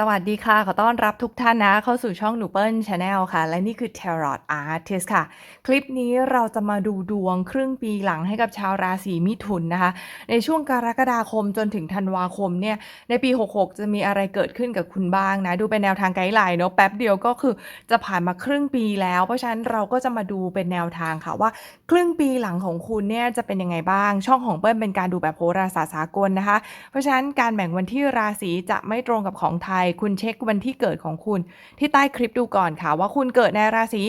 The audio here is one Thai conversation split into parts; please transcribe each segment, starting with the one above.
สวัสดีค่ะ ขอต้อนรับทุกท่านนะ เข้าสู่ช่องหนูเปิ้ลชาแนลค่ะ และนี่คือ Tarot Artist ค่ะ คลิปนี้เราจะมาดูดวงครึ่งปีหลังให้กับชาวราศีมิถุนนะคะ ในช่วงกรกฎาคมจนถึงธันวาคมเนี่ย ในปี 66 จะมีอะไรเกิดขึ้นกับคุณบ้างนะ ดูเป็นแนวทางไกด์ไลน์เนาะแป๊บเดียวก็คือจะผ่านมาครึ่งปีแล้ว เพราะฉะนั้นเราก็จะมาดูเป็นแนวทางค่ะว่า ครึ่งปีหลังของคุณเนี่ยจะเป็นยังไงบ้าง ช่องของเปิ้ลเป็นการดูแบบโหราศาสตร์สากลนะคะ เพราะฉะนั้นการแบ่งวันที่ราศีจะไม่ตรงกับของไทยคุณเช็ควันที่เกิดของคุณที่ใต้คลิปดูก่อนค่ะ ว่าคุณเกิดในราศี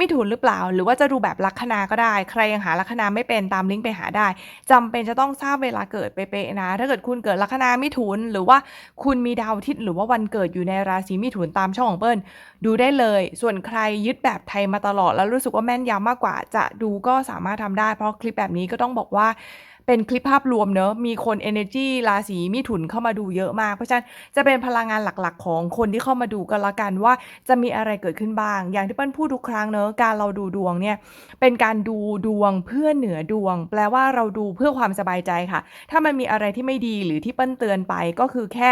มิถุนหรือเปล่า หรือว่าจะดูแบบลัคนาก็ได้ ใครยังหาลัคนาไม่เป็นตามลิงก์ไปหาได้จำเป็นจะต้องทราบเวลาเกิดเป๊ะๆนะ ถ้าเกิดคุณเกิดลัคนามิถุน หรือว่าคุณมีดาวทิตย์หรือว่าวันเกิดอยู่ในราศีมิถุนตามช่องของเปิ้ลดูได้เลย ส่วนใครยึดแบบไทยมาตลอดแล้วรู้สึกว่าแม่นยำมากกว่า จะดูก็สามารถทำได้ เพราะคลิปแบบนี้ก็ต้องบอกว่า เป็นคลิปภาพรวมเนอะมีคน energy ราศีมิถุนเข้ามาดูเยอะมาก เพราะฉะนั้นจะเป็นพลังงานหลักๆ ของคนที่เข้ามาดูกันละกันว่าจะมีอะไรเกิดขึ้นบ้าง อย่างที่เปิ้ลพูดทุกครั้งเนอะการเราดูดวงเนี่ยเป็นการดูดวงเพื่อเหนือดวง แปลว่าเราดูเพื่อความสบายใจค่ะ ถ้ามันมีอะไรที่ไม่ดีหรือที่เปิ้ลเตือนไปก็คือแค่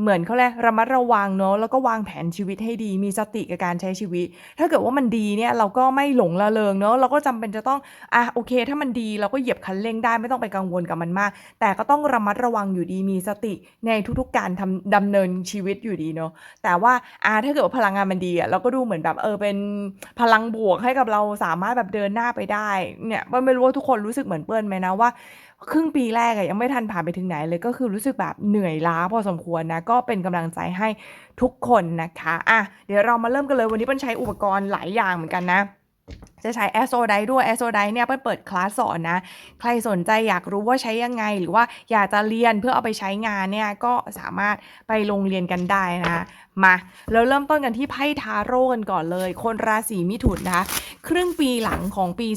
เหมือนเขาเรียระมัดระวังเนอะแล้วก็วางแผนชีวิตให้ดี มีสติกับการใช้ชีวิต ถ้าเกิดว่ามันดีเนี่ยเราก็ไม่หลงละเลงเนอะเราก็จำเป็นจะต้องอะโอเค ถ้ามันดีเราก็เหยียบคันเร่งได้ไม่ต้องไปกังวลกับมันมาก แต่ก็ต้องระมัดระวังอยู่ดีมีสติในทุกๆการทำดำเนินชีวิตอยู่ดีเนอะแต่ว่าอ่าถ้าเกิดว่าพลังงานมันดีอะเราก็ดูเหมือนแบบเออเป็นพลังบวกให้กับเราสามารถแบบเดินหน้าไปได้เนี่ยไม่รู้ว่าทุกคนรู้สึกเหมือนเปิ้ลไหมนะว่า ครึ่งปีแรกอะยังไม่ทันผ่านไปถึงไหนเลยก็คือรู้สึกแบบเหนื่อยล้าพอสมควรนะ ก็เป็นกำลังใจให้ทุกคนนะคะอะเดี๋ยวเรามาเริ่มกันเลยวันนี้ปันใช้อุปกรณ์หลายอย่างเหมือนกันนะ จะใช้แอสโซไดด้วยแอสโซไดเนี่ยเปิ้ลเปิดคลาสสอนนะ ใครสนใจอยากรู้ว่าใช้ยังไง หรือว่าอยากจะเรียนเพื่อเอาไปใช้งานเนี่ยก็สามารถไปลงเรียนกันได้นะ มาแล้วเริ่มต้นกันที่ไพ่ทาโร่กันก่อนเลย คนราศีมิถุนนะคะ ครึ่งปีหลังของปี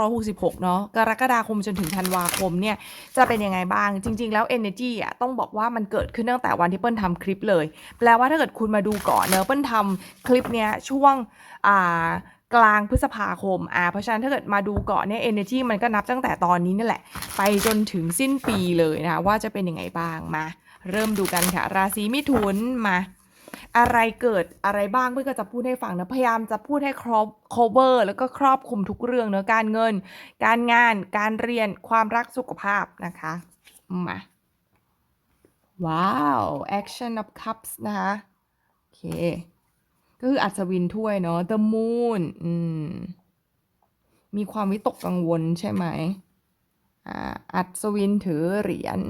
2566 เนาะกรกฎาคมจนถึงธันวาคมเนี่ยจะเป็นยังไงบ้าง จริง ๆ แล้ว Energy อะต้องบอกว่ามันเกิดขึ้นตั้งแต่วันที่เปิ้ลทำคลิปเลย แปลว่าถ้าเกิดคุณมาดูก่อนเนอะเปิ้ลทำคลิปเนี้ยช่วงอ่า กลางพฤษภาคม อ่า เพราะฉะนั้นถ้าเกิดมาดูเก่อนเนี่ย Energy มันก็นับตั้งแต่ตอนนี้นั่นแหละ ไปจนถึงสิ้นปีเลยนะคะ ว่าจะเป็นยังไงบ้าง มา เริ่มดูกันค่ะ ราศีมิถุน มา อะไรเกิดอะไรบ้างเพื่อนก็จะพูดให้ฟังนะ พยายามจะพูดให้ครอบ cover แล้วก็ครอบคลุมทุกเรื่องเนอะการเงิน การงาน การเรียน ความรัก สุขภาพนะคะ มา ว้าว action of cups นะคะ โอเค ก็คืออัศวินถ้วยเนาะ the moon อืม มีความวิตกกังวลใช่ไหมอ่าอัศวินถือเหรียญ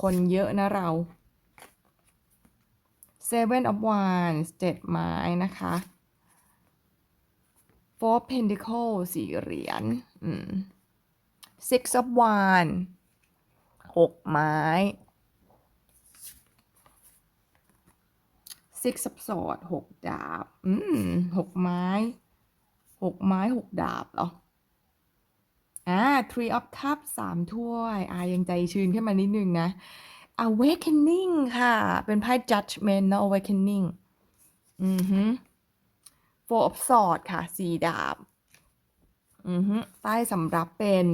คนเยอะนะเรา Seven of Wands เจ็ดไม้นะคะ Four Pentacles สี่เหรียญ อืม Six of Wands หกไม้ Six of Swords หกดาบ อืมหกไม้หกไม้หกดาบเหรอ อ่า Three of Cups สามถ้วย อ่า ยังใจชื้นขึ้นมานิดนึงนะ awakening ค่ะ เป็นไพ่ judgment นอะ awakening อือฮึ four of swords ค่ะสี่ดาบ อือฮึใต้สำรับเป็น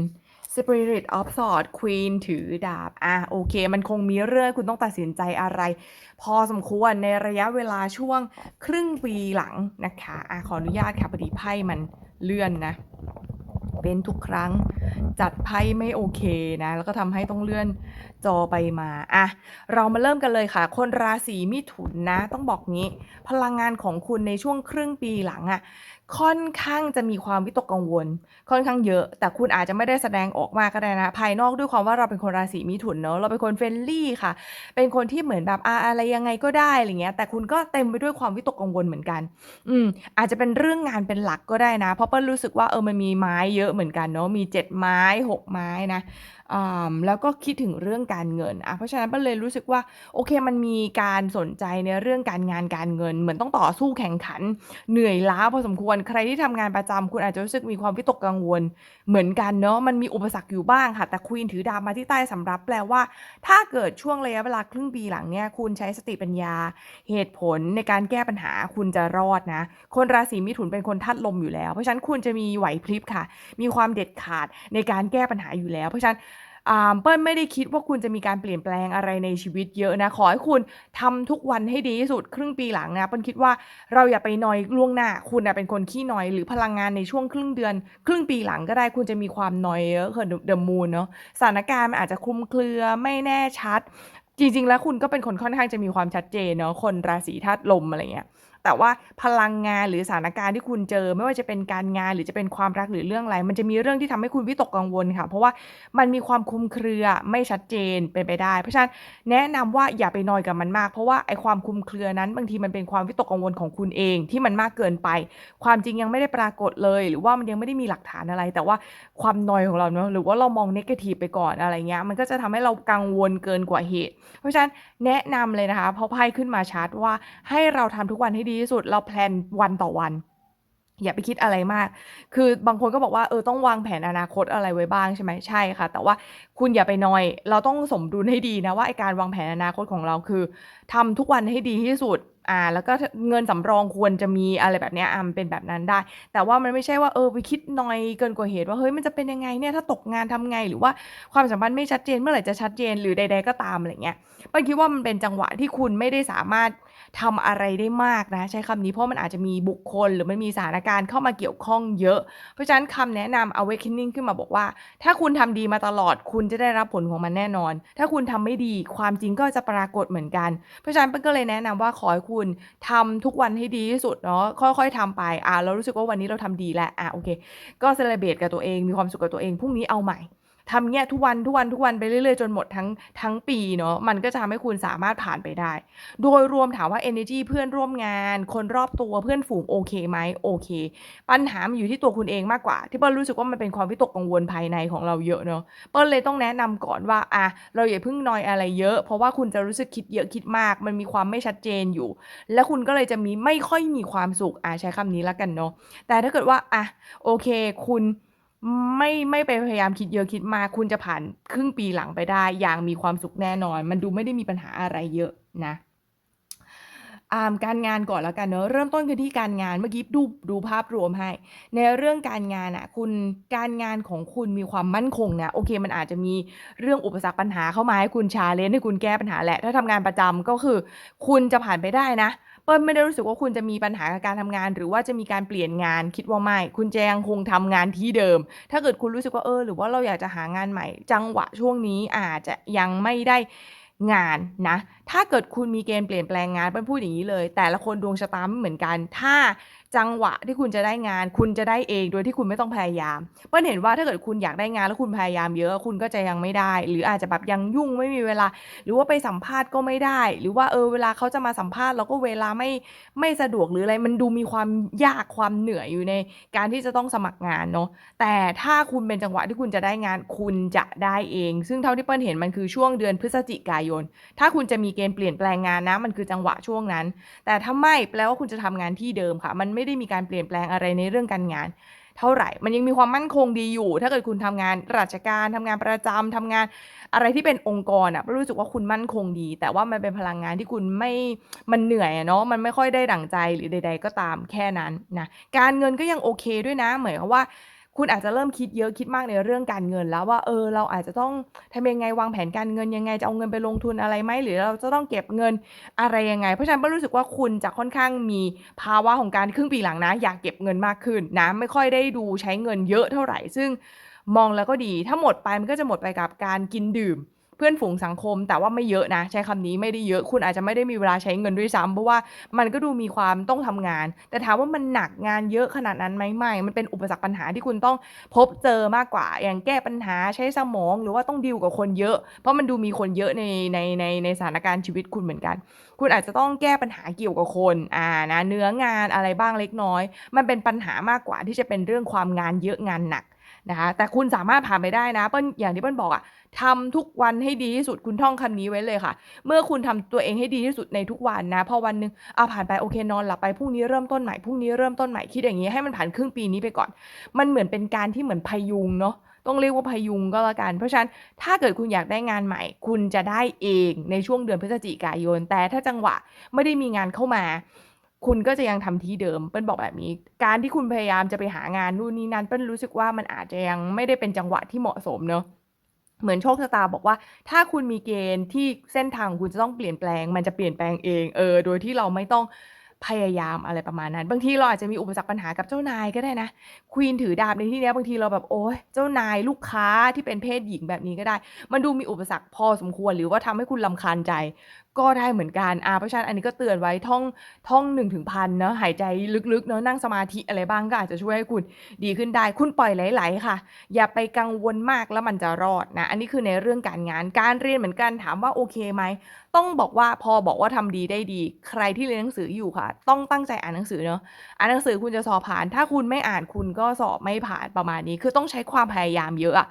spirit of Sword queen ถือดาบ อะ โอเค มันคงมีเรื่องคุณต้องตัดสินใจอะไร พอสมควรในระยะเวลาช่วงครึ่งปีหลังนะคะ อะ ขออนุญาตค่ะพอดีไพ่มันเลื่อนนะ เป็นทุกครั้งจัดไพ่ไม่โอเคนะ แล้วก็ทำให้ต้องเลื่อนจอไปมาอะเรามาเริ่มกันเลยค่ะ คนราศีมิถุนนะ ต้องบอกงี้ พลังงานของคุณในช่วงครึ่งปีหลังอะ่ะค่อนข้างจะมีความวิตกกังวล ค่อนข้างเยอะ แต่คุณอาจจะไม่ได้แสดงออกมาก็ได้นะ ภายนอกด้วยความว่าเราเป็นคนราศีมิถุนเนอะเราเป็นคนเฟรนลี่ค่ะ เป็นคนที่เหมือนแบบอะอะไรยังไงก็ได้อะไรเงี้ย แต่คุณก็เต็มไปด้วยความวิตกกังวลเหมือนกัน อืมอาจจะเป็นเรื่องงานเป็นหลักก็ได้นะ เพราะเปิ้ลรู้สึกว่าเออมันมีไม้เยอะเหมือนกันเนาะมีไม้6ไม้นะอ่า แล้วก็คิดถึงเรื่องการเงินอะเพราะฉะนั้นเปิ้ลเลยรู้สึกว่า โอเค มันมีการสนใจในเรื่องการงาน การเงิน เหมือนต้องต่อสู้แข่งขัน เหนื่อยล้าพอสมควร ใครที่ทำงานประจำ คุณอาจจะรู้สึกมีความวิตกกังวลเหมือนกันเนาะ มันมีอุปสรรคอยู่บ้างค่ะ แต่ควีนถือดาบมาที่ใต้สำรับ แปลว่า ถ้าเกิดช่วงระยะเวลาครึ่งปีหลังเนี่ย คุณใช้สติปัญญา เหตุผลในการแก้ปัญหา คุณจะรอดนะ คนราศีมิถุนเป็นคนทัดลมอยู่แล้ว เพราะฉะนั้นคุณจะมีไหวพริบค่ะ มีความเด็ดขาดในการแก้ปัญหาอยู่แล้ว เพราะฉะนั้น อ่าเปิ้ลไม่ได้คิดว่าคุณจะมีการเปลี่ยนแปลงอะไรในชีวิตเยอะนะ ขอให้คุณทำทุกวันให้ดีที่สุดครึ่งปีหลังนะเปิ้ลคิดว่าเราอย่าไปนอยล่วงหน้า คุณนะเป็นคนขี้นอยหรือพลังงานในช่วงครึ่งเดือน ครึ่งปีหลังก็ได้คุณจะมีความนอยเยอะคือ The Moon เนาะสถานการณ์มันอาจจะคลุมเครือไม่แน่ชัด จริง ๆ แล้วคุณก็เป็นคนค่อนข้างจะมีความชัดเจนเนาะคนราศีธาตุลมอะไรเงี้ย แต่ว่าพลังงานหรือสถานการณ์ที่คุณเจอ ไม่ว่าจะเป็นการงานหรือจะเป็นความรักหรือเรื่องอะไร มันจะมีเรื่องที่ทำให้คุณวิตกกังวลค่ะ เพราะว่ามันมีความคุมเครือไม่ชัดเจนเป็นไปได้ เพราะฉะนั้นแนะนำว่าอย่าไปนอยกับมันมาก เพราะว่าไอ้ความคุมเครือนั้น บางทีมันเป็นความวิตกกังวลของคุณเองที่มันมากเกินไป ความจริงยังไม่ได้ปรากฏเลย หรือว่ามันยังไม่ได้มีหลักฐานอะไร แต่ว่าความนอยของเราเนาะหรือว่าเรามองเนกาทีฟไปก่อนอะไรเงี้ยมันก็จะทำให้เรากังวลเกินกว่าเหตุ เพราะฉะนั้นแนะนำเลยนะคะเพราะไพ่ขึ้นมาชัดว่าให้เราทำทุกวันให้ดีที่สุดเราแพลนวันต่อวัน อย่าไปคิดอะไรมาก คือบางคนก็บอกว่าเออต้องวางแผนอนาคตอะไรไว้บ้างใช่ไหมใช่ค่ะ แต่ว่าคุณอย่าไปนอย เราต้องสมดุลให้ดีนะว่าไอการวางแผนอนาคตของเราคือทำทุกวันให้ดีที่สุด อ่าแล้วก็เงินสำรองควรจะมีอะไรแบบเนี้ยอ่ามันเป็นแบบนั้นได้ แต่ว่ามันไม่ใช่ว่าเออไปคิดนอยเกินกว่าเหตุว่าเฮ้ยมันจะเป็นยังไงเนี่ยถ้าตกงานทำไงหรือว่าความสัมพันธ์ไม่ชัดเจนเมื่อไหร่จะชัดเจนหรือใด ๆ ก็ตามอะไรเงี้ยป้าคิดว่ามันเป็นจังหวะที่คุณไม่ได้สามารถทำอะไรได้มากนะ ใช้คำนี้เพราะมันอาจจะมีบุคคล หรือมันมีสถานการณ์เข้ามาเกี่ยวข้องเยอะ เพราะฉะนั้นคำแนะนำ awakening ขึ้นมาบอกว่า ถ้าคุณทำดีมาตลอดคุณจะได้รับผลของมันแน่นอน ถ้าคุณทำไม่ดีความจริงก็จะปรากฏเหมือนกัน เพราะฉะนั้นเปิ้ลก็เลยแนะนำว่าขอให้คุณทำทุกวันให้ดีที่สุดเนาะค่อยๆทำไปอ่าเรารู้สึกว่าวันนี้เราทำดีแล้วอะโอเค ก็เซเลบรตกับตัวเองมีความสุขกับตัวเองพรุ่งนี้เอาใหม่ ทำเงี้ยทุกวันทุกวันทุกวันไปเรื่อยๆ จนหมดทั้งทั้งปีเนาะมันก็จะทำให้คุณสามารถผ่านไปได้ โดยรวมถามว่า energy เพื่อนร่วมงาน คนรอบตัวเพื่อนฝูงโอเคไหมโอเค ปัญหามันอยู่ที่ตัวคุณเองมากกว่า ที่เปิ้ลรู้สึกว่ามันเป็นความวิตกกังวลภายในของเราเยอะเนาะเปิ้ลเลยต้องแนะนำก่อนว่าอะเราอย่าเพิ่งนอยอะไรเยอะ เพราะว่าคุณจะรู้สึกคิดเยอะคิดมาก มันมีความไม่ชัดเจนอยู่ แล้วคุณก็เลยจะมีไม่ค่อยมีความสุขอะใช้คำนี้แล้วกันเนาะแต่ถ้าเกิดว่าอะโอเค คุณ ไม่ไม่ไปพยายามคิดเยอะคิดมากคุณจะผ่านครึ่งปีหลังไปได้ อย่างมีความสุขแน่นอน มันดูไม่ได้มีปัญหาอะไรเยอะนะอ่าการงานก่อนแล้วกันเนอะเริ่มต้นกันที่การงานเมื่อกี้ดูดูภาพรวมให้ ในเรื่องการงานอะคุณการงานของคุณมีความมั่นคงนะโอเค มันอาจจะมีเรื่องอุปสรรคปัญหาเข้ามาให้คุณชาเลนให้คุณแก้ปัญหาแหละ ถ้าทำงานประจำก็คือ คุณจะผ่านไปได้นะ เปิ้ลไม่ได้รู้สึกว่าคุณจะมีปัญหากับการทำงาน หรือว่าจะมีการเปลี่ยนงานคิดว่าไม่คุณจะยังคงทำงานที่เดิม ถ้าเกิดคุณรู้สึกว่าเออ หรือว่าเราอยากจะหางานใหม่ จังหวะช่วงนี้อาจจะยังไม่ได้งานนะ ถ้าเกิดคุณมีเกณฑ์เปลี่ยนแปลงงานเปิ้ลพูดอย่างนี้เลย แต่ละคนดวงชะตาไม่เหมือนกัน ถ้า จังหวะที่คุณจะได้งาน คุณจะได้เองโดยที่คุณไม่ต้องพยายาม เปิ้ลเห็นว่าถ้าเกิดคุณอยากได้งานแล้วคุณพยายามเยอะคุณก็จะยังไม่ได้ หรืออาจจะแบบยังยุ่งไม่มีเวลา หรือว่าไปสัมภาษณ์ก็ไม่ได้ หรือว่าเออเวลาเขาจะมาสัมภาษณ์เราก็เวลาไม่ไม่สะดวกหรืออะไรมันดูมีความยากความเหนื่อยอยู่ในการที่จะต้องสมัครงานเนาะแต่ถ้าคุณเป็นจังหวะที่คุณจะได้งานคุณจะได้เอง ซึ่งเท่าที่เปิ้ลเห็นมันคือช่วงเดือนพฤศจิกายน ถ้าคุณจะมีเกณฑ์เปลี่ยนแปลงงานนะมันคือจังหวะช่วงนั้น แต่ถ้าไม่แปลว่าคุณจะทำงานที่เดิมค่ะ มันไม่ได้มีการเปลี่ยนแปลงอะไรในเรื่องการงาน เท่าไหร่ มันยังมีความมั่นคงดีอยู่ ถ้าเกิดคุณทำงานราชการทำงานประจำทำงานอะไรที่เป็นองค์กรอะรู้สึกว่าคุณมั่นคงดี แต่ว่ามันเป็นพลังงานที่คุณไม่มันเหนื่อยเนาะมันไม่ค่อยได้ดั่งใจหรือใด ๆ ก็ตามแค่นั้นนะการเงินก็ยังโอเคด้วยนะเหมือนว่า คุณอาจจะเริ่มคิดเยอะคิดมากในเรื่องการเงินแล้วว่า เออ เราอาจจะต้องทำยังไงวางแผนการเงินยังไงจะเอาเงินไปลงทุนอะไรไหมหรือเราจะต้องเก็บเงินอะไรยังไง เพราะฉะนั้นก็รู้สึกว่าคุณจะค่อนข้างมีภาวะของการครึ่งปีหลังนะ อยากเก็บเงินมากขึ้นนะไม่ค่อยได้ดูใช้เงินเยอะเท่าไหร่ ซึ่งมองแล้วก็ดีถ้าหมดไปมันก็จะหมดไปกับการกินดื่ม เพื่อนฝูงสังคม แต่ว่าไม่เยอะนะ ใช้คำนี้ไม่ได้เยอะคุณอาจจะไม่ได้มีเวลาใช้เงินด้วยซ้ำเพราะว่ามันก็ดูมีความต้องทำงาน แต่ถามว่ามันหนักงานเยอะขนาดนั้นไหมไม่ มันเป็นอุปสรรคปัญหาที่คุณต้องพบเจอมากกว่า อย่างแก้ปัญหาใช้สมอง หรือว่าต้องดีลกับคนเยอะ เพราะมันดูมีคนเยอะในในในในสถานการณ์ชีวิตคุณเหมือนกัน คุณอาจจะต้องแก้ปัญหาเกี่ยวกับคนอ่านะเนื้องานอะไรบ้างเล็กน้อย มันเป็นปัญหามากกว่าที่จะเป็นเรื่องความงานเยอะงานหนัก นะคะแต่คุณสามารถผ่านไปได้นะเปิ้ลอย่างที่เปิ้ลบอกอะทำทุกวันให้ดีที่สุดคุณท่องคำนี้ไว้เลยค่ะ เมื่อคุณทำตัวเองให้ดีที่สุดในทุกวันนะพอวันหนึงเอาผ่านไปโอเคนอนหลับไปพรุ่งนี้เริ่มต้นใหม่พรุ่งนี้เริ่มต้นใหม่คิดอย่างนี้ให้มันผ่านครึ่งปีนี้ไปก่อน มันเหมือนเป็นการที่เหมือนพยุงเนาะต้องเรียกว่าพยุงก็แล้วกัน เพราะฉะนั้นถ้าเกิดคุณอยากได้งานใหม่ คุณจะได้เองในช่วงเดือนพฤศจิกายน แต่ถ้าจังหวะไม่ได้มีงานเข้ามา คุณก็จะยังทำที่เดิมเปิ้ลบอกแบบนี้ การที่คุณพยายามจะไปหางานนู่นนี่นั่นเปิ้ลรู้สึกว่ามันอาจจะยังไม่ได้เป็นจังหวะที่เหมาะสมเนาะเหมือนโชคชะตาบอกว่า ถ้าคุณมีเกณฑ์ที่เส้นทางคุณจะต้องเปลี่ยนแปลง มันจะเปลี่ยนแปลงเองเออโดยที่เราไม่ต้องพยายามอะไรประมาณนั้น บางทีเราอาจจะมีอุปสรรคปัญหากับเจ้านายก็ได้นะ Queen ถือดาบในที่นี้บางทีเราแบบโอ๊ยเจ้านายลูกค้าที่เป็นเพศหญิงแบบนี้ก็ได้ มันดูมีอุปสรรคพอสมควรหรือว่าทำให้คุณรำคาญใจ ก็ได้เหมือนกันอาเพราะฉะนั้นอันนี้ก็เตือนไว้ท่องท่อง1ถึง1,000เนาะหายใจลึกๆเนาะนั่งสมาธิอะไรบ้างก็อาจจะช่วยให้คุณดีขึ้นได้ คุณปล่อยไหลๆค่ะ อย่าไปกังวลมากแล้วมันจะรอดนะ อันนี้คือในเรื่องการงานการเรียนเหมือนกันถามว่าโอเคไหม ต้องบอกว่าพอบอกว่าทำดีได้ดี ใครที่เรียนหนังสืออยู่ค่ะ ต้องตั้งใจอ่านหนังสือเนาะอ่านหนังสือคุณจะสอบผ่าน ถ้าคุณไม่อ่านคุณก็สอบไม่ผ่านประมาณนี้ คือต้องใช้ความพยายามเยอะอะ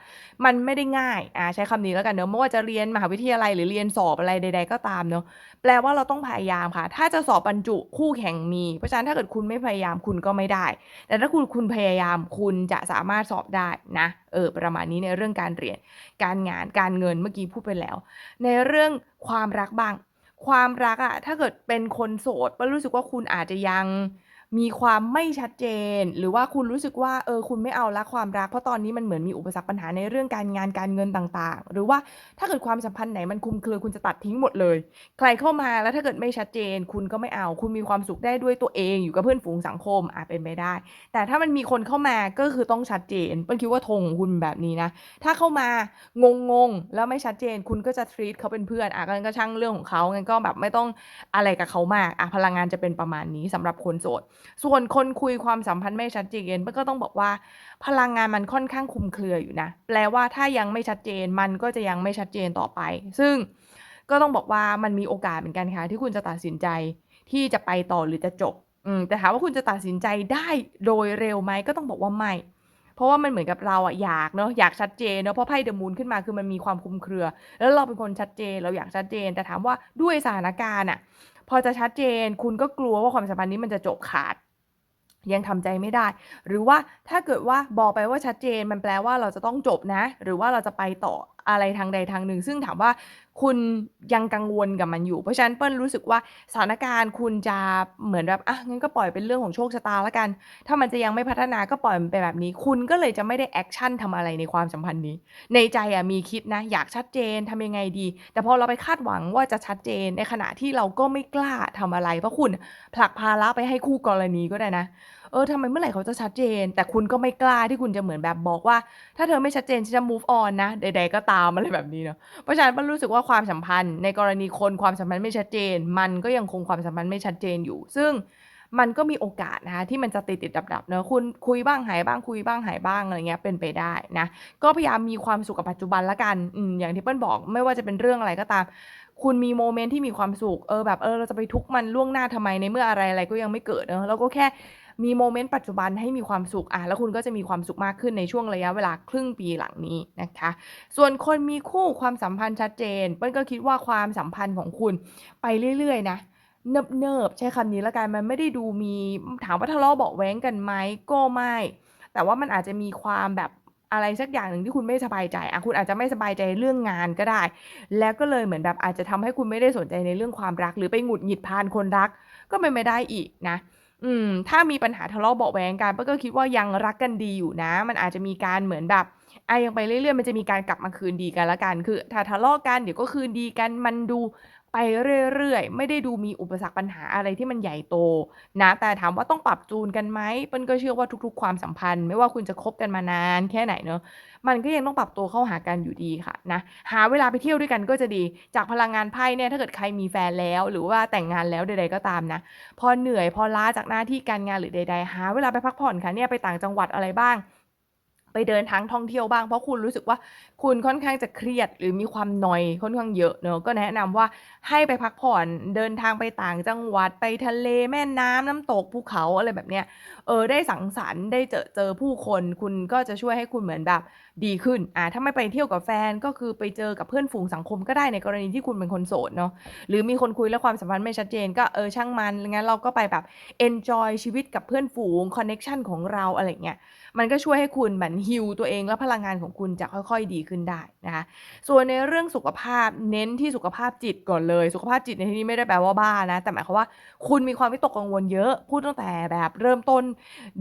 มันไม่ได้ง่ายอ่าใช้คำนี้แล้วกันเนาะไม่ว่าจะเรียนมหาวิทยาลัยหรือเรียนสอบอะไรใด ๆ ก็ตามเนาะแปลว่าเราต้องพยายามค่ะ ถ้าจะสอบบรรจุคู่แข่งมี เพราะฉะนั้นถ้าเกิดคุณไม่พยายามคุณก็ไม่ได้ แต่ถ้าคุณคุณพยายามคุณจะสามารถสอบได้นะเออประมาณนี้ในเรื่องการเรียน การงานการเงินเมื่อกี้พูดไปแล้ว ในเรื่องความรักบ้าง ความรักอะถ้าเกิดเป็นคนโสดก็รู้สึกว่าคุณอาจจะยัง มีความไม่ชัดเจน หรือว่าคุณรู้สึกว่า เออ คุณไม่เอาล้วความรัก เพราะตอนนี้มันเหมือนมีอุปสรรคปัญหาในเรื่องการงานการเงินต่าง ๆ หรือว่าถ้าเกิดความสัมพันธ์ไหนมันคลุมเครือคุณจะตัดทิ้งหมดเลย ใครเข้ามาแล้วถ้าเกิดไม่ชัดเจน คุณก็ไม่เอา คุณมีความสุขได้ด้วยตัวเองอยู่กับเพื่อนฝูงสังคมอาจเป็นไปได้ แต่ถ้ามันมีคนเข้ามาก็คือต้องชัดเจนเปิ้ลคิดว่าธงของคุณแบบนี้นะ ถ้าเข้ามางงๆแล้วไม่ชัดเจน คุณก็จะ treat เขาเป็นเพื่อนอางั้นก็ช่างเรื่องของเขางั้นก็แบบไม่ต้องอะไรกับเขามากอาพลังงานจะเป็นประมาณนี้สำหรับคนโสดส่วนคนคุยความสัมพันธ์ไม่ชัดเจนก็ต้องบอกว่า พลังงานมันค่อนข้างคุมเครืออยู่นะ แปลว่าถ้ายังไม่ชัดเจนมันก็จะยังไม่ชัดเจนต่อไป ซึ่งก็ต้องบอกว่ามันมีโอกาสเหมือนกันค่ะที่คุณจะตัดสินใจที่จะไปต่อหรือจะจบอืมแต่ถามว่าคุณจะตัดสินใจได้โดยเร็วไหมก็ต้องบอกว่าไม่ เพราะว่ามันเหมือนกับเราอะอยากเนาะอยากชัดเจนเนาะเพราะไพ่ The Moon ขึ้นมาคือมันมีความคุมเครือ แล้วเราเป็นคนชัดเจนเราอยากชัดเจน แต่ถามว่าด้วยสถานการณ์อะ พอจะชัดเจน คุณก็กลัวว่าความสัมพันธ์นี้มันจะจบขาด ยังทำใจไม่ได้ หรือว่าถ้าเกิดว่าบอกไปว่าชัดเจนมันแปลว่าเราจะต้องจบนะ หรือว่าเราจะไปต่อ อะไรทางใดทางหนึ่ง ซึ่งถามว่าคุณยังกังวลกับมันอยู่ เพราะฉะนั้นเปิ้ลรู้สึกว่าสถานการณ์คุณจะเหมือนแบบอะงั้นก็ปล่อยเป็นเรื่องของโชคชะตาล้วกัน ถ้ามันจะยังไม่พัฒนาก็ปล่อยมันไปแบบนี้ คุณก็เลยจะไม่ได้แอกชันทำอะไรในความสัมพันธ์นี้ ในใจอะมีคิดนะ อยากชัดเจนทำยังไงดี แต่พอเราไปคาดหวังว่าจะชัดเจนในขณะที่เราก็ไม่กล้าทำอะไร เพราะคุณผลักภาระไปให้คู่กรณีก็ได้นะ เออทำไมเมื่อไหร่เขาจะชัดเจน แต่คุณก็ไม่กล้าที่คุณจะเหมือนแบบบอกว่า ถ้าเธอไม่ชัดเจนฉันจะ move on นะใดๆก็ตามอะไรแบบนี้เนาะเพราะฉะนั้นเปิ้ลรู้สึกว่าความสัมพันธ์ในกรณีคนความสัมพันธ์ไม่ชัดเจน มันก็ยังคงความสัมพันธ์ไม่ชัดเจนอยู่ ซึ่งมันก็มีโอกาสนะคะที่มันจะติดๆดับๆเนาะคุณคุยบ้างหายบ้างคุยบ้างหายบ้างอะไรเงี้ยเป็นไปได้นะก็พยายามมีความสุขกับปัจจุบันล้วกันอืมอย่างที่เปิ้ลบอกไม่ว่าจะเป็นเรื่องอะไรก็ตาม คุณมีโมเมนต์ที่มีความสุขเออแบบเออเราจะไปทุกข์มันล่วงหน้าทำไมในเมื่ออะไรๆก็ยังไม่เกิดเนาะเราก็แค่ มีโมเมนต์ปัจจุบันให้มีความสุขอาแล้วคุณก็จะมีความสุขมากขึ้นในช่วงระยะเวลาครึ่งปีหลังนี้นะคะ ส่วนคนมีคู่ความสัมพันธ์ชัดเจนเปิ้ลก็คิดว่าความสัมพันธ์ของคุณไปเรื่อยๆนะเนิบๆใช้คำนี้แล้วกันมันไม่ได้ดูมีถามว่าทะเลาะเบาแว้งกันไหมก็ไม่ แต่ว่ามันอาจจะมีความแบบอะไรสักอย่างหนึ่งที่คุณไม่สบายใจอาคุณอาจจะไม่สบายใจเรื่องงานก็ได้ แล้วก็เลยเหมือนแบบอาจจะทำให้คุณไม่ได้สนใจในเรื่องความรัก หรือไปหงุดหงิดพาลคนรักก็เป็นไปได้อีกนะ อืม ถ้ามีปัญหาทะเลาะเบาะแว้งกันเปิ้ลก็คิดว่ายังรักกันดีอยู่นะ มันอาจจะมีการเหมือนแบบ อา ยังไปเรื่อย ๆ มันจะมีการกลับมาคืนดีกันแล้วกัน คือถ้าทะเลาะกัน เดี๋ยวก็คืนดีกัน มันดู ไปเรื่อยๆ ไม่ได้ดูมีอุปสรรคปัญหาอะไรที่มันใหญ่โตนะ แต่ถามว่าต้องปรับจูนกันไหมเปิ้ลก็เชื่อว่าทุกๆ ความสัมพันธ์ ไม่ว่าคุณจะคบกันมานานแค่ไหนเนาะมันก็ยังต้องปรับตัวเข้าหากันอยู่ดีค่ะนะ หาเวลาไปเที่ยวด้วยกันก็จะดี จากพลังงานไพ่เนี่ยถ้าเกิดใครมีแฟนแล้ว หรือว่าแต่งงานแล้วใด ๆก็ตามนะ พอเหนื่อยพอล้าจากหน้าที่การงานหรือใด ๆ หาเวลาไปพักผ่อนค่ะเนี่ยไปต่างจังหวัดอะไรบ้าง ไปเดินทางท่องเที่ยวบ้างเพราะคุณรู้สึกว่าคุณค่อนข้างจะเครียดหรือมีความนอยค่อนข้างเยอะเนาะก็แนะนำว่าให้ไปพักผ่อนเดินทางไปต่างจังหวัดไปทะเลแม่น้ำน้ำตกภูเขาอะไรแบบเนี้ยเออได้สังสรรค์ได้เจอเจอผู้คนคุณก็จะช่วยให้คุณเหมือนแบบดีขึ้นอ่าถ้าไม่ไปเที่ยวกับแฟนก็คือไปเจอกับเพื่อนฝูงสังคมก็ได้ในกรณีที่คุณเป็นคนโสดเนาะหรือมีคนคุยแล้วความสัมพันธ์ไม่ชัดเจนก็เออช่างมันงั้นเราก็ไปแบบเอนจอยชีวิตกับเพื่อนฝูงคอนเน็กชันของเราอะไรเงี้ย มันก็ช่วยให้คุณเหมือน heal ตัวเองแล้วพลังงานของคุณจะค่อยๆดีขึ้นได้นะคะส่วนในเรื่องสุขภาพเน้นที่สุขภาพจิตก่อนเลย สุขภาพจิตในที่นี้ไม่ได้แปลว่าบ้านะ แต่หมายความว่าคุณมีความวิตกกังวลเยอะ พูดตั้งแต่แบบเริ่มต้น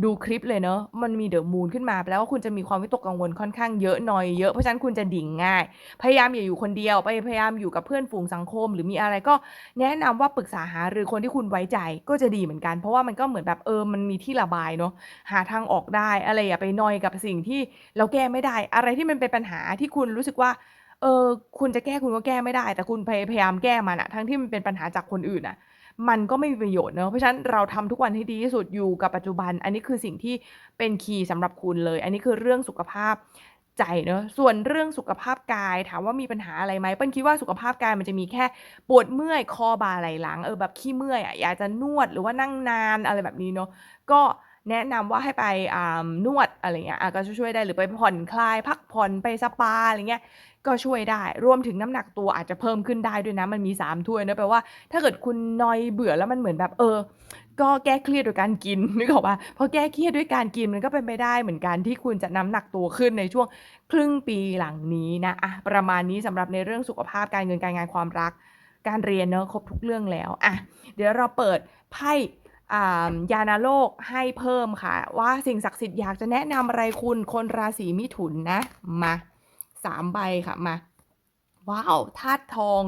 ดูคลิปเลยเนาะมันมี The Moon ขึ้นมาแปลว่าคุณจะมีความวิตกกังวลค่อนข้างเยอะหน่อยเยอะเพราะฉะนั้นคุณจะดิ่งง่าย พยายามอย่าอยู่คนเดียวไปพยายามอยู่กับเพื่อนฝูงสังคม หรือมีอะไรก็แนะนำว่าปรึกษาหารือคนที่คุณไว้ใจก็จะดีเหมือนกัน เพราะว่ามันก็เหมือนแบบเออมันมีที่ระบายเนาะหาทางออกได้อะไรอย่าไปนอยกับสิ่งที่เราแก้ไม่ได้ อะไรที่มันเป็นปัญหาที่คุณรู้สึกว่า เออคุณจะแก้คุณก็แก้ไม่ได้ แต่คุณพยายามแก้มันอะทั้งที่มันเป็นปัญหาจากคนอื่นน่ะมันก็ไม่มีประโยชน์เนาะเพราะฉะนั้นเราทำทุกวันให้ดีที่สุดอยู่กับปัจจุบัน อันนี้คือสิ่งที่เป็นคีย์สำหรับคุณเลย อันนี้คือเรื่องสุขภาพใจเนาะส่วนเรื่องสุขภาพกายถามว่ามีปัญหาอะไรไหมเปิ้ลคิดว่าสุขภาพกายมันจะมีแค่ปวดเมื่อยคอบ่าไหล่หลังเออแบบขี้เมื่อยอะอยากจะนวดหรือว่านั่งนานอะไรแบบนี้เนาะก็ แนะนำว่าให้ไปนวดอะไรเงี้ยก็จะช่วยได้หรือไปผ่อนคลายพักผ่อนไปสปาอะไรเงี้ยก็ช่วยได้ รวมถึงน้ำหนักตัวอาจจะเพิ่มขึ้นได้ด้วยนะ มันมี 3 ถ้วยนะแปลว่าถ้าเกิดคุณนอยเบื่อแล้วมันเหมือนแบบเออ ก็แก้เครียดโดยการกินนึกออกปล่า?พอแก้เครียดด้วยการกินมันก็เป็นไปได้เหมือนกันที่คุณจะน้ำหนักตัวขึ้นในช่วงครึ่งปีหลังนี้นะอะประมาณนี้สำหรับในเรื่องสุขภาพการเงินการงานความรัก การเรียนเนาะครบทุกเรื่องแล้วอะเดี๋ยวเราเปิดไพ่ อ่าญาโลกให้เพิ่มค่ะ ว่าสิ่งศักดิ์สิทธิ์อยากจะแนะนำอะไรคุณคนราศีมิถุนนะ มา3ใบค่ะมาว้าวธาตุทอง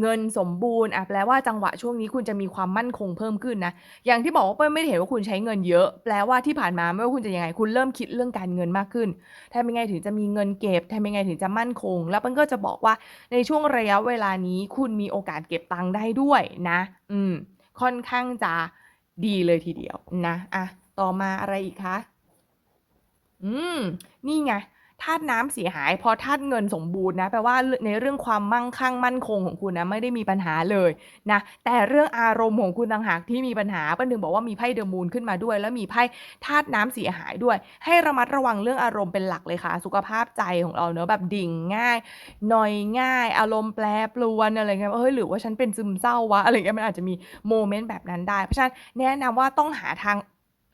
เงินสมบูรณ์อะแปลว่าจังหวะช่วงนี้คุณจะมีความมั่นคงเพิ่มขึ้นนะ อย่างที่บอกว่าเปิ้ไม่ได้เห็นว่าคุณใช้เงินเยอะ แปลว่าที่ผ่านมาไม่ว่าคุณจะยังไง คุณเริ่มคิดเรื่องการเงินมากขึ้นทำยังไงถึงจะมีเงินเก็บทำยังไงถึงจะมั่นคง แล้วเปิ้ลก็จะบอกว่าในช่วงระยะเวลานี้ คุณมีโอกาสเก็บตังค์ได้ด้วยนะ อืม ค่อนข้างจะ ดีเลยทีเดียวนะอะต่อมาอะไรอีกคะ?อืม นี่ไง ธาตุน้ำเสียหาย พอธาตุเงินสมบูรณ์นะแปลว่าในเรื่องความมั่งคั่งมั่นคงของคุณนะไม่ได้มีปัญหาเลยนะแต่เรื่องอารมณ์ของคุณต่างหากที่มีปัญหาปิ้ลถึงบอกว่ามีไพ่ The Moon ขึ้นมาด้วย แล้วมีไพ่ธาตุน้ำเสียหายด้วย ให้ระมัดระวังเรื่องอารมณ์เป็นหลักเลยค่ะ สุขภาพใจของเราเนาะแบบดิ่งง่ายนอยง่าย อารมณ์แปรปรวนอะไรเงี้ยเฮ้ยหรือว่าฉันเป็นซึมเศร้าวะอะไรเงี้ยมันอาจจะมีโมเมนต์แบบนั้นได้เพราะฉะนั้นแนะนำว่าต้องหาทาง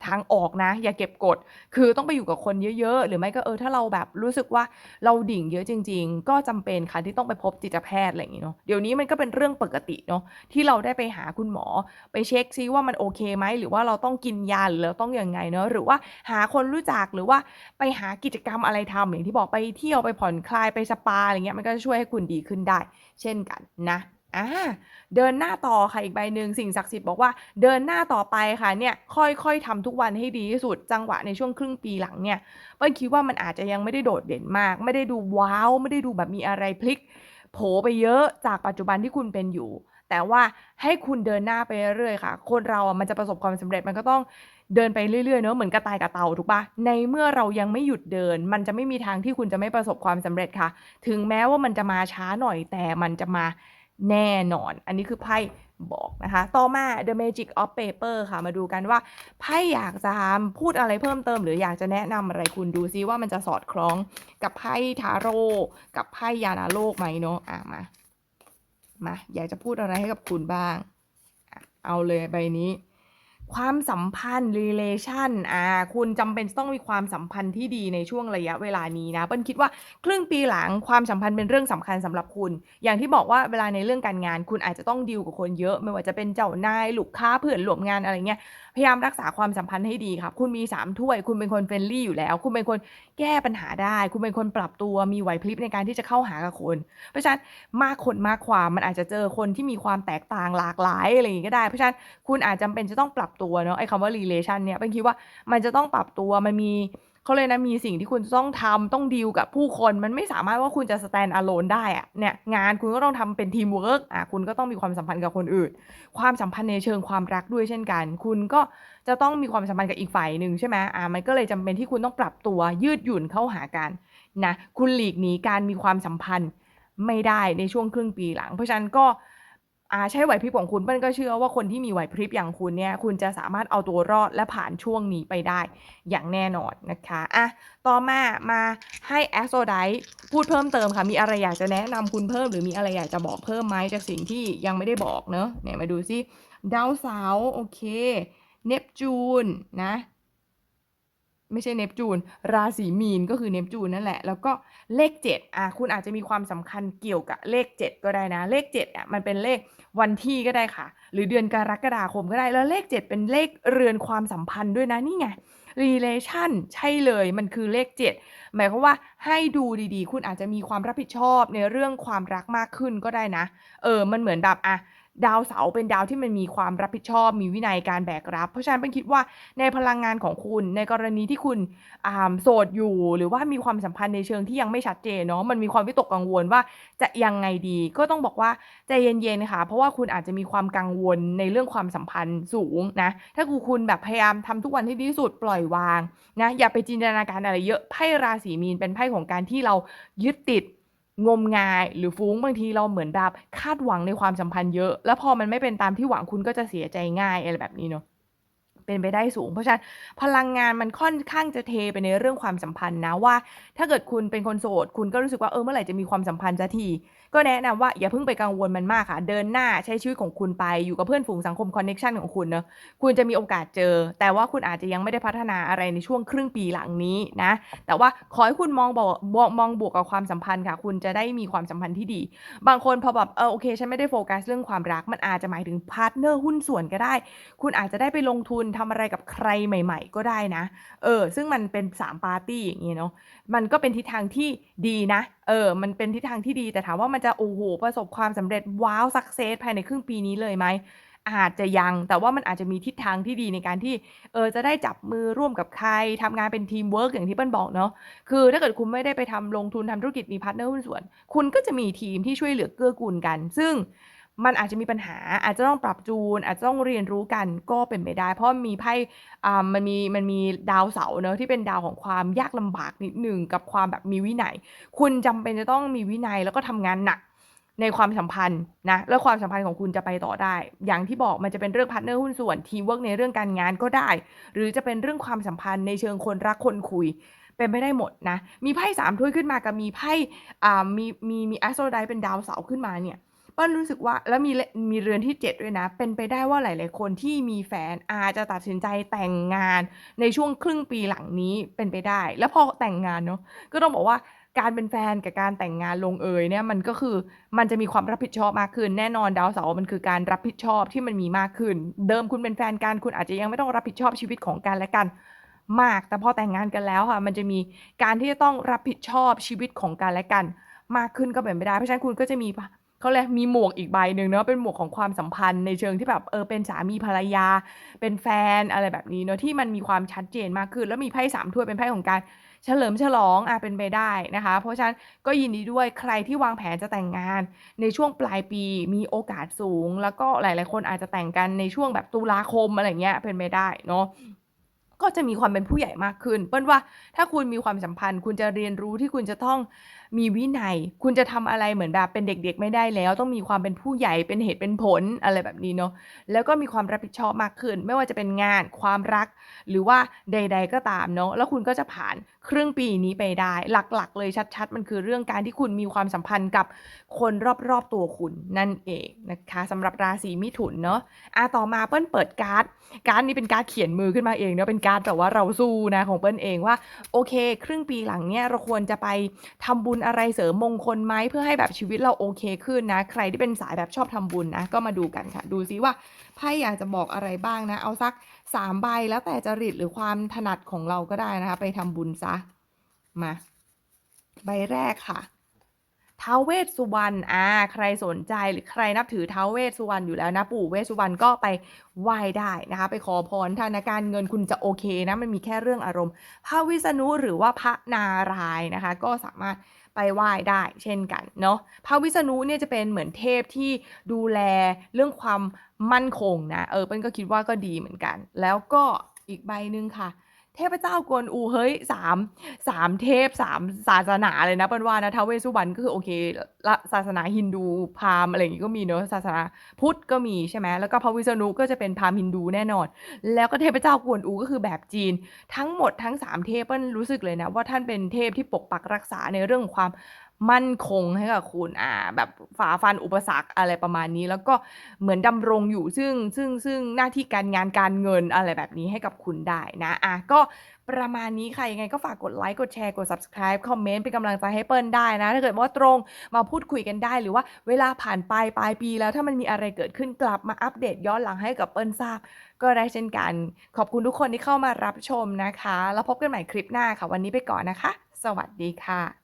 ทางออกนะ อย่าเก็บกด คือต้องไปอยู่กับคนเยอะ ๆ หรือไม่ก็เออถ้าเราแบบรู้สึกว่าเราดิ่งเยอะจริง ๆ ก็จำเป็นค่ะที่ต้องไปพบจิตแพทย์อะไรอย่างงี้เนาะเดี๋ยวนี้มันก็เป็นเรื่องปกติเนาะที่เราได้ไปหาคุณหมอ ไปเช็กซิว่ามันโอเคไหมหรือว่าเราต้องกินยาหรือเราต้องยังไงเนาะหรือว่าหาคนรู้จักหรือว่าไปหากิจกรรมอะไรทำอย่างที่บอกไปเที่ยวไปผ่อนคลายไปสปาอะไรเงี้ยมันก็จะช่วยให้คุณดีขึ้นได้ เช่นกันนะ อาเดินหน้าต่อค่ะอีกใบหนึ่งสิ่งศักดิ์สิทธิ์บอกว่าเดินหน้าต่อไปค่ะเนี่ยค่อยๆทำทุกวันให้ดีที่สุดจังหวะในช่วงครึ่งปีหลังเนี่ยเปิ้ลคิดว่ามันอาจจะยังไม่ได้โดดเด่นมาก ไม่ได้ดูว้าวไม่ได้ดูแบบมีอะไรพลิก โผไปเยอะจากปัจจุบันที่คุณเป็นอยู่ แต่ว่าให้คุณเดินหน้าไปเรื่อยๆค่ะ คนเราอะมันจะประสบความสำเร็จมันก็ต้องเดินไปเรื่อยๆเนาะเหมือนกระต่ายกับเต่าถูกปล่า?ในเมื่อเรายังไม่หยุดเดิน มันจะไม่มีทางที่คุณจะไม่ประสบความสำเร็จค่ะ ถึงแม้ว่ามันจะมาช้าหน่อยแต่มันจะมา แน่นอน อันนี้คือไพ่บอกนะคะ ต่อมา The Magic of Paper ค่ะ มาดูกันว่าไพ่อยากจะพูดอะไรเพิ่มเติม หรืออยากจะแนะนำอะไรคุณดูซิว่ามันจะสอดคล้องกับไพ่ทาโร่กับไพ่ยานาโลกไหมเนาะอามา มา อยากจะพูดอะไรให้กับคุณบ้าง เอาเลยใบนี้ ความสัมพันธ์ relation อ่า คุณจำเป็นต้องมีความสัมพันธ์ที่ดีในช่วงระยะเวลานี้นะ เปิ้ลคิดว่าครึ่งปีหลังความสัมพันธ์เป็นเรื่องสำคัญสำหรับคุณ อย่างที่บอกว่าเวลาในเรื่องการงาน คุณอาจจะต้องดีลกับคนเยอะ ไม่ว่าจะเป็นเจ้านายลูกค้าเพื่อนร่วมงานอะไรเงี้ย พยายามรักษาความสัมพันธ์ให้ดีค่ะคุณมี3ถ้วย คุณเป็นคน friendly อยู่แล้ว คุณเป็นคนแก้ปัญหาได้ คุณเป็นคนปรับตัว มีไหวพริบในการที่จะเข้าหากับคน เพราะฉะนั้นมากคนมากความมันอาจจะเจอคนที่มีความแตกต่างหลากหลายอะไรงี้ก็ได้ เพราะฉะนั้นคุณอาจจำเป็นจะต้องปรับตัวเนาะไอ้คำว่า relation เนี่ยเปิ้ลคิดว่ามันจะต้องปรับตัวมันมีเขาเรียนะมีสิ่งที่คุณต้องทำต้องดีลกับผู้คนมันไม่สามารถว่าคุณจะ stand alone ได้อะเนี่ยงานคุณก็ต้องทำเป็นทีมเวิร์กอาคุณก็ต้องมีความสัมพันธ์กับคนอื่น ความสัมพันธ์ในเชิงความรักด้วยเช่นกัน คุณก็จะต้องมีความสัมพันธ์กับอีกฝ่ายหนึ่งใช่ไหมอามันก็เลยจำเป็นที่คุณต้องปรับตัวยืดหยุ่นเข้าหากันนะคุณหลีกหนีการมีความสัมพันธ์ไม่ได้ในช่วงครึ่งปีหลัง เพราะฉะนั้นก็ อ่าใช้ไหวพริบของคุณเปิ้ลก็เชื่อว่าคนที่มีไหวพริบอย่างคุณเนี่ยคุณจะสามารถเอาตัวรอดและผ่านช่วงนี้ไปได้อย่างแน่นอนนะคะอะต่อมามาให้ Aphrodite พูดเพิ่มเติมค่ะมีอะไรอยากจะแนะนำคุณเพิ่ม หรือมีอะไรอยากจะบอกเพิ่มไหมจากสิ่งที่ยังไม่ได้บอกเนาะไหนมาดูซิดาวเสาโอเคเนปจูนนะ ไม่ใช่เนปจูน ราศีมีนก็คือเนปจูนนั่นแหละ แล้วก็เลข7อะคุณอาจจะมีความสำคัญเกี่ยวกับเลข 7 ก็ได้นะ เลข7อะมันเป็นเลขวันที่ก็ได้ค่ะ หรือเดือนกรกฎาคมก็ได้ แล้วเลข 7 เป็นเลขเรือนความสัมพันธ์ด้วยนะนี่ไง relation ใช่เลยมันคือเลข 7 หมายความว่าให้ดูดีๆ คุณอาจจะมีความรับผิดชอบในเรื่องความรักมากขึ้นก็ได้นะ เออมันเหมือนแบบอะ ดาวเสาร์เป็นดาวที่มันมีความรับผิดชอบ มีวินัยการแบกรับ เพราะฉะนั้นเป็นคิดว่าในพลังงานของคุณในกรณีที่คุณโสดอยู่ หรือว่ามีความสัมพันธ์ในเชิงที่ยังไม่ชัดเจนเนาะมันมีความวิตกกังวลว่าจะยังไงดี ก็ต้องบอกว่าใจเย็นๆค่ะ เพราะว่าคุณอาจจะมีความกังวลในเรื่องความสัมพันธ์สูงนะถ้าคุณแบบพยายามทำทุกวันให้ดีที่สุดปล่อยวางนะอย่าไปจินตนาการอะไรเยอะไพ่ราศีมีนเป็นไพ่ของการที่เรายึดติด งมงายหรือฟุ้งบางทีเราเหมือนแบบคาดหวังในความสัมพันธ์เยอะ แล้วพอมันไม่เป็นตามที่หวังคุณก็จะเสียใจง่ายอะไรแบบนี้เนาะเป็นไปได้สูง เพราะฉะนั้นพลังงานมันค่อนข้างจะเทไปในเรื่องความสัมพันธ์นะว่า ถ้าเกิดคุณเป็นคนโสด คุณก็รู้สึกว่าเออเมื่อไหร่จะมีความสัมพันธ์สักที ก็แนะนำว่าอย่าเพิ่งไปกังวลมันมากค่ะ เดินหน้าใช้ชีวิตของคุณไปอยู่กับเพื่อนฝูงสังคมคอนเน็ชันของคุณเนอะคุณจะมีโอกาสเจอ แต่ว่าคุณอาจจะยังไม่ได้พัฒนาอะไรในช่วงครึ่งปีหลังนี้นะแต่ว่าขอให้คุณมองบอกมองบวกกับความสัมพันธ์ค่ะ คุณจะได้มีความสัมพันธ์ที่ดี บางคนพอแบบเออโอเคฉันไม่ได้โฟกัสเรื่องความรักมันอาจจะหมายถึงพาร์ทเนอร์หุ้นส่วนก็ได้ คุณอาจจะได้ไปลงทุนทำอะไรกับใครใหม่ ๆ ก็ได้นะ เออ ซึ่งมันเป็น3ปาร์ตี้อย่างเงี้เนาะมันก็เป็นทิศทางที่ดีนะเออ มันเป็นทิศทางที่ดี แต่ถามว่ามันจะ โอ้โห ประสบความสำเร็จ ว้าว สักเซส ภายในครึ่งปีนี้เลยไหม อาจจะยัง แต่ว่ามันอาจจะมีทิศทางที่ดีในการที่ เออ จะได้จับมือร่วมกับใคร ทำงานเป็นทีมเวิร์กอย่างที่เปิ้ลบอกเนาะ คือถ้าเกิดคุณไม่ได้ไปทำลงทุนทำธุรกิจมีพาร์ทเนอร์หุ้นส่วน คุณก็จะมีทีมที่ช่วยเหลือเกื้อกูลกัน ซึ่ง มันอาจจะมีปัญหาอาจจะต้องปรับจูน อาจจะต้องเรียนรู้กันก็เป็นไปได้ เพราะมีไพ่มันมีมันมีดาวเสาร์เนอะที่เป็นดาวของความยากลำบากนิดหนึ่งกับความแบบมีวินัย คุณจำเป็นจะต้องมีวินัยแล้วก็ทำงานหนักในความสัมพันธ์นะแล้วความสัมพันธ์ของคุณจะไปต่อได้ อย่างที่บอกมันจะเป็นเรื่องพาร์ทเนอร์หุ้นส่วนทีมเวิร์กในเรื่องการงานก็ได้ หรือจะเป็นเรื่องความสัมพันธ์ในเชิงคนรักคนคุยเป็นไม่ได้หมดนะ มีไพ่สามถ้วยขึ้นมากับมีไพ่มีมีมีแอสโตรไดเป็นดาวเสาร์ขึ้นมาเนี่ย เปิ้ลรู้สึกว่าแล้วมีเลมีเรือนที่ 7 ด้วยนะ เป็นไปได้ว่าหลาย ๆ คนที่มีแฟนอาจจะตัดสินใจแต่งงานในช่วงครึ่งปีหลังนี้เป็นไปได้ แล้วพอแต่งงานเนาะก็ต้องบอกว่าการเป็นแฟนกับการแต่งงานลงเอยเนี่ยมันก็คือมันจะมีความรับผิดชอบมากขึ้น แน่นอนดาวเสาร์มันคือการรับผิดชอบที่มันมีมากขึ้น เดิมคุณเป็นแฟนกันคุณอาจจะยังไม่ต้องรับผิดชอบชีวิตของกันและกันมาก แต่พอแต่งงานกันแล้วค่ะ มันจะมีการที่จะต้องรับผิดชอบชีวิตของกันและกัน มากขึ้นก็เป็นไปได้เพราะฉะนั้นคุณก็จะมี เขาเรียกมีหมวกอีกใบหนึ่งเนาะเป็นหมวกของความสัมพันธ์ในเชิงที่แบบเออเป็นสามีภรรยา เป็นแฟนอะไรแบบนี้เนาะที่มันมีความชัดเจนมากขึ้น แล้วมีไพ่สามถ้วยเป็นไพ่ของการเฉลิมฉลองอะเป็นไปได้นะคะ เพราะฉะนั้นก็ยินดีด้วยใครที่วางแผนจะแต่งงาน ในช่วงปลายปีมีโอกาสสูง แล้วก็หลาย ๆ คนอาจจะแต่งกันในช่วงแบบตุลาคมอะไรเงี้ยเป็นไปได้เนาะก็จะมีความเป็นผู้ใหญ่มากขึ้น เปิ้ลว่าถ้าคุณมีความสัมพันธ์ คุณจะเรียนรู้ที่คุณจะต้อง มีวินัย คุณจะทำอะไรเหมือนแบบเป็นเด็กๆ ไม่ได้แล้ว ต้องมีความเป็นผู้ใหญ่เป็นเหตุเป็นผลอะไรแบบนี้เนาะแล้วก็มีความรับผิดชอบมากขึ้น ไม่ว่าจะเป็นงานความรัก หรือว่าใด ๆ ก็ตามเนาะแล้วคุณก็จะผ่านครึ่งปีนี้ไปได้ หลักๆ เลยชัด ๆ มันคือเรื่องการที่คุณมีความสัมพันธ์กับคนรอบๆตัวคุณนั่นเองนะคะสำหรับราศีมิถุนเนาะอะต่อมาเปิ้ลเปิดการ์ดการ์ดนี้เป็นการ์ดเขียนมือขึ้นมาเองเนาะเป็นการ์ดแบบว่าเราสู้นะของเปิ้ลเองว่าโอเค ครึ่งปีหลังเนี้ยเราควรจะไปทำบุญอะไรเสริมมงคลไหมเพื่อให้แบบชีวิตเราโอเคขึ้นนะ ใครที่เป็นสายแบบชอบทำบุญนะก็มาดูกันค่ะ ดูซิว่าไพ่อยากจะบอกอะไรบ้างนะ เอาสักสามใบแล้วแต่จริตหรือความถนัดของเราก็ได้นะคะ ไปทำบุญซะมาใบแรกค่ะท้าวเวสสุวรรณ อ่า ใครสนใจหรือใครนับถือท้าวเวสสุวรรณอยู่แล้วนะ ปู่เวสสุวรรณก็ไปไหว้ได้นะคะ ไปขอพรธนาการเงินคุณจะโอเคนะ มันมีแค่เรื่องอารมณ์ พระวิษณุหรือว่าพระนารายนะคะ ก็สามารถ ไปไหว้ได้เช่นกันเนาะพระวิษณุเนี่ยจะเป็นเหมือนเทพที่ดูแลเรื่องความมั่นคงนะเออเปิ้ลก็คิดว่าก็ดีเหมือนกัน แล้วก็อีกใบหนึ่งค่ะ เทพเจ้ากวนอูเฮ้ยสามสามเทพสามศาสนาเลยนะเป็นว่านะท้าวเวสสุวรรณก็คือโอเคละศาสนาฮินดูพราหมณ์อะไรอย่างงี้ก็มีเนอะศาสนาพุทธก็มีใช่ไหมแล้วก็พระวิษณุก็จะเป็นพราหมณ์ฮินดูแน่นอน แล้วก็เทพเจ้ากวนอูก็คือแบบจีน ทั้งหมดทั้งสามเทพเปิ้ลรู้สึกเลยนะว่าท่านเป็นเทพที่ปกปักรักษาในเรื่องของความ มั่นคงให้กับคุณอ่าแบบฝ่าฟันอุปสรรคอะไรประมาณนี้ แล้วก็เหมือนดำรงอยู่ซึ่งซึ่งซึ่งหน้าที่การงานการเงินอะไรแบบนี้ให้กับคุณได้นะอ่าก็ประมาณนี้ค่ะ ยังไงก็ฝากกดไลก์กดแชร์ กด Subscribe คอมเมนต์เป็นกำลังใจให้เปิ้ลได้นะ ถ้าเกิดว่าตรงมาพูดคุยกันได้ หรือว่าเวลาผ่านไปปลายปีแล้วถ้ามันมีอะไรเกิดขึ้นกลับมาอัปเดตย้อนหลังให้กับเปิ้ลทราบ ก็ได้เช่นกัน ขอบคุณทุกคนที่เข้ามารับชมนะคะ แล้วพบกันใหม่คลิปหน้าค่ะ วันนี้ไปก่อนนะคะ สวัสดีค่ะ